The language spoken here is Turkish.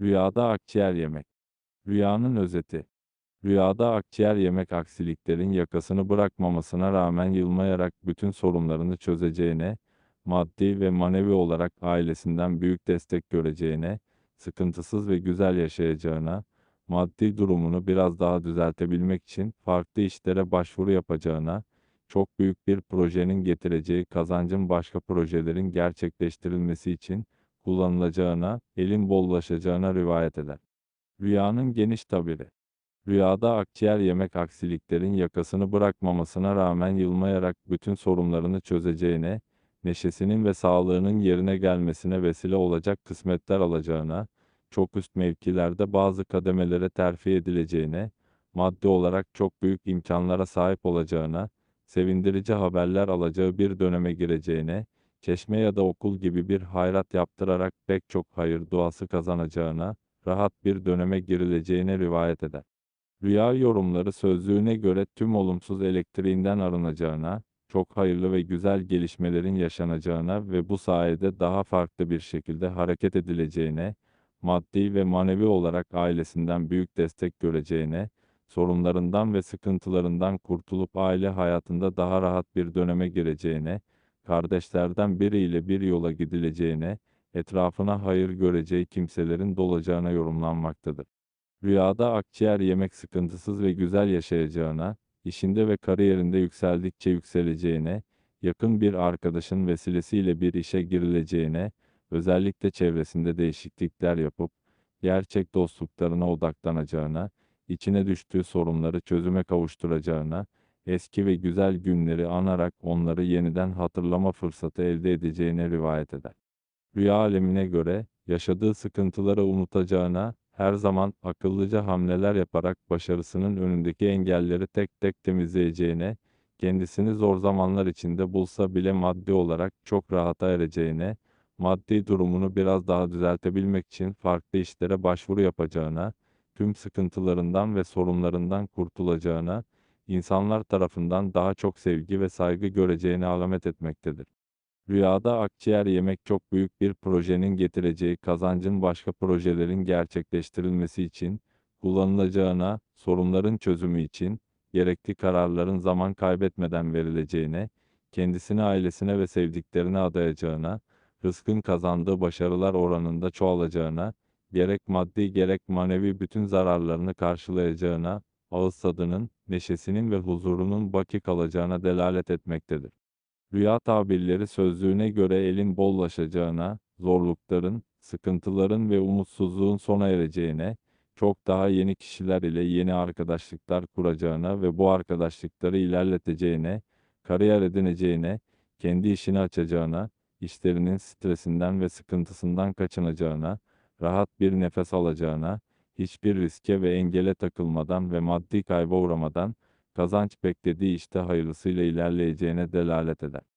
Rüyada akciğer yemek. Rüyanın özeti. Rüyada akciğer yemek aksiliklerin yakasını bırakmamasına rağmen yılmayarak bütün sorunlarını çözeceğine, maddi ve manevi olarak ailesinden büyük destek göreceğine, sıkıntısız ve güzel yaşayacağına, maddi durumunu biraz daha düzeltebilmek için farklı işlere başvuru yapacağına, çok büyük bir projenin getireceği kazancın başka projelerin gerçekleştirilmesi için kullanılacağına, elin bollaşacağına rivayet eder. Rüyanın geniş tabiri. Rüyada akciğer yemek aksiliklerin yakasını bırakmamasına rağmen yılmayarak bütün sorunlarını çözeceğine, neşesinin ve sağlığının yerine gelmesine vesile olacak kısmetler alacağına, çok üst mevkilerde bazı kademelere terfi edileceğine, maddi olarak çok büyük imkanlara sahip olacağına, sevindirici haberler alacağı bir döneme gireceğine, çeşme ya da okul gibi bir hayrat yaptırarak pek çok hayır duası kazanacağına, rahat bir döneme girileceğine rivayet eder. Rüya yorumları sözlüğüne göre tüm olumsuz elektriğinden arınacağına, çok hayırlı ve güzel gelişmelerin yaşanacağına ve bu sayede daha farklı bir şekilde hareket edileceğine, maddi ve manevi olarak ailesinden büyük destek göreceğine, sorunlarından ve sıkıntılarından kurtulup aile hayatında daha rahat bir döneme gireceğine, kardeşlerden biriyle bir yola gidileceğine, etrafına hayır göreceği kimselerin dolacağına yorumlanmaktadır. Rüyada akciğer yemek sıkıntısız ve güzel yaşayacağına, işinde ve kariyerinde yükseldikçe yükseleceğine, yakın bir arkadaşın vesilesiyle bir işe girileceğine, özellikle çevresinde değişiklikler yapıp, gerçek dostluklarına odaklanacağına, içine düştüğü sorunları çözüme kavuşturacağına, eski ve güzel günleri anarak onları yeniden hatırlama fırsatı elde edeceğine rivayet eder. Rüya alemine göre, yaşadığı sıkıntıları unutacağına, her zaman akıllıca hamleler yaparak başarısının önündeki engelleri tek tek temizleyeceğine, kendisini zor zamanlar içinde bulsa bile maddi olarak çok rahata ereceğine, maddi durumunu biraz daha düzeltebilmek için farklı işlere başvuru yapacağına, tüm sıkıntılarından ve sorunlarından kurtulacağına, insanlar tarafından daha çok sevgi ve saygı göreceğine alamet etmektedir. Rüyada akciğer yemek çok büyük bir projenin getireceği kazancın başka projelerin gerçekleştirilmesi için, kullanılacağına, sorunların çözümü için, gerekli kararların zaman kaybetmeden verileceğine, kendisini ailesine ve sevdiklerine adayacağına, rızkın kazandığı başarılar oranında çoğalacağına, gerek maddi gerek manevi bütün zararlarını karşılayacağına, ağız tadının, neşesinin ve huzurunun baki kalacağına delalet etmektedir. Rüya tabirleri sözlüğüne göre elin bollaşacağına, zorlukların, sıkıntıların ve umutsuzluğun sona ereceğine, çok daha yeni kişiler ile yeni arkadaşlıklar kuracağına ve bu arkadaşlıkları ilerleteceğine, kariyer edineceğine, kendi işini açacağına, işlerinin stresinden ve sıkıntısından kaçınacağına, rahat bir nefes alacağına, hiçbir riske ve engele takılmadan ve maddi kayba uğramadan, kazanç beklediği işte hayırlısıyla ilerleyeceğine delalet eder.